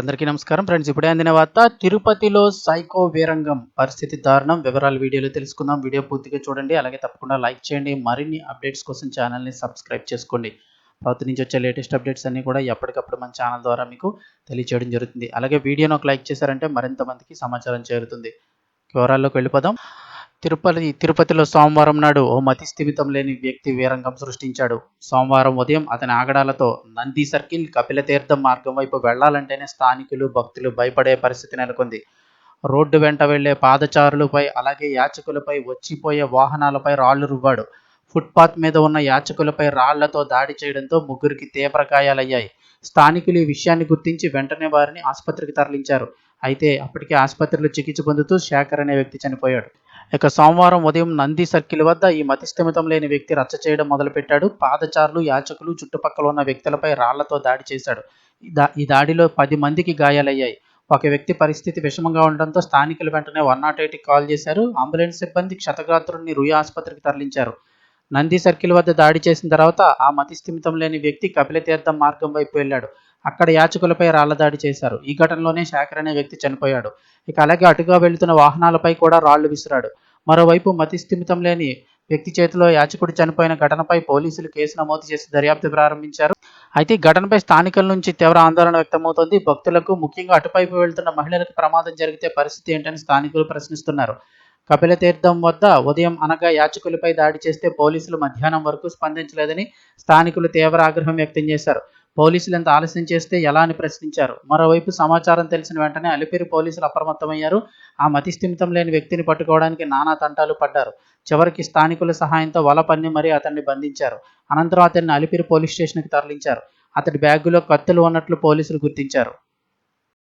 అందరికీ నమస్కారం. ఫ్రెండ్స్ ఇప్పుడే అందిన వార్త తిరుపతిలో సైకో వీరంగం పరిస్థితి దారుణం. వివరాలు వీడియోలో తెలుసుకుందాం. వీడియో పూర్తిగా చూడండి. అలాగే తప్పకుండా లైక్ చేయండి. మరిన్ని అప్డేట్స్ కోసం ఛానల్ని సబ్స్క్రైబ్ చేసుకోండి. ప్రభుత్వం నుంచి వచ్చే లేటెస్ట్ అప్డేట్స్ అన్ని కూడా ఎప్పటికప్పుడు మన ఛానల్ ద్వారా మీకు తెలియచేయడం జరుగుతుంది. అలాగే వీడియోను ఒక లైక్ చేశారంటే మరింత మందికి సమాచారం చేరుతుంది. వివరాల్లోకి వెళ్ళిపోదాం. తిరుపతి తిరుపతిలో సోమవారం నాడు ఓ మతి స్థిమితం లేని వ్యక్తి వీరంగం సృష్టించాడు. సోమవారం ఉదయం అతని ఆగడాలతో నంది సర్కిల్ కపిలతీర్థం మార్గం వైపు వెళ్ళాలంటేనే స్థానికులు భక్తులు భయపడే పరిస్థితి నెలకొంది. రోడ్డు వెంట వెళ్ళే పాదచారులపై అలాగే యాచకులపై వచ్చిపోయే వాహనాలపై రాళ్ళు రువ్వాడు. ఫుట్పాత్ మీద ఉన్న యాచకులపై రాళ్ళతో దాడి చేయడంతో ముగ్గురికి తీవ్ర గాయాలయ్యాయి. స్థానికులు ఈ విషయాన్ని గుర్తించి వెంటనే వారిని ఆసుపత్రికి తరలించారు. అయితే అప్పటికే ఆసుపత్రిలో చికిత్స పొందుతూ శేఖర్ అనే వ్యక్తి చనిపోయాడు. ఇక సోమవారం ఉదయం నంది సర్కిల్ వద్ద ఈ మతిస్థిమితం లేని వ్యక్తి రచ్చ చేయడం మొదలుపెట్టాడు. పాదచారులు యాచకులు చుట్టుపక్కల ఉన్న వ్యక్తులపై రాళ్ళతో దాడి చేశాడు. ఈ దాడిలో పది మందికి గాయాలయ్యాయి. ఒక వ్యక్తి పరిస్థితి విషమంగా ఉండడంతో స్థానికులు వెంటనే వన్ నాట్ ఎయిట్కి కాల్ చేశారు. అంబులెన్స్ సిబ్బంది క్షతగాత్రుడిని రుయా ఆసుపత్రికి తరలించారు. నంది సర్కిల్ వద్ద దాడి చేసిన తర్వాత ఆ మతిస్థిమితం లేని వ్యక్తి కపిలతీర్థం మార్గం వైపు వెళ్ళాడు. అక్కడ యాచకులపై రాళ్ళ దాడి చేశారు. ఈ ఘటనలోనే శాఖర్ అనే వ్యక్తి చనిపోయాడు. ఇక అలాగే అటుగా వెళ్తున్న వాహనాలపై కూడా రాళ్ళు విసిరాడు. మరోవైపు మతిస్థిమితం లేని వ్యక్తి చేతిలో యాచకుడు చనిపోయిన ఘటనపై పోలీసులు కేసు నమోదు చేసి దర్యాప్తు ప్రారంభించారు. అయితే ఈ ఘటనపై స్థానికుల నుంచి తీవ్ర ఆందోళన వ్యక్తమవుతోంది. భక్తులకు ముఖ్యంగా అటువైపు వెళ్తున్న మహిళలకు ప్రమాదం జరిగితే పరిస్థితి ఏంటని స్థానికులు ప్రశ్నిస్తున్నారు. కపిల తీర్థం వద్ద ఉదయం అనగా యాచకులపై దాడి చేస్తే పోలీసులు మధ్యాహ్నం వరకు స్పందించలేదని స్థానికులు తీవ్ర ఆగ్రహం వ్యక్తం చేశారు. పోలీసులు ఎంత ఆలస్యం చేస్తే ఎలా అని ప్రశ్నించారు. మరోవైపు సమాచారం తెలిసిన వెంటనే అలిపిరి పోలీసులు అప్రమత్తమయ్యారు. ఆ మతిస్థిమితం లేని వ్యక్తిని పట్టుకోవడానికి నానా తంటాలు పడ్డారు. చివరికి స్థానికుల సహాయంతో వల పన్ని మరీ అతన్ని బంధించారు. అనంతరం అతన్ని అలిపిరి పోలీస్ స్టేషన్కి తరలించారు. అతడి బ్యాగులో కత్తులు ఉన్నట్లు పోలీసులు గుర్తించారు.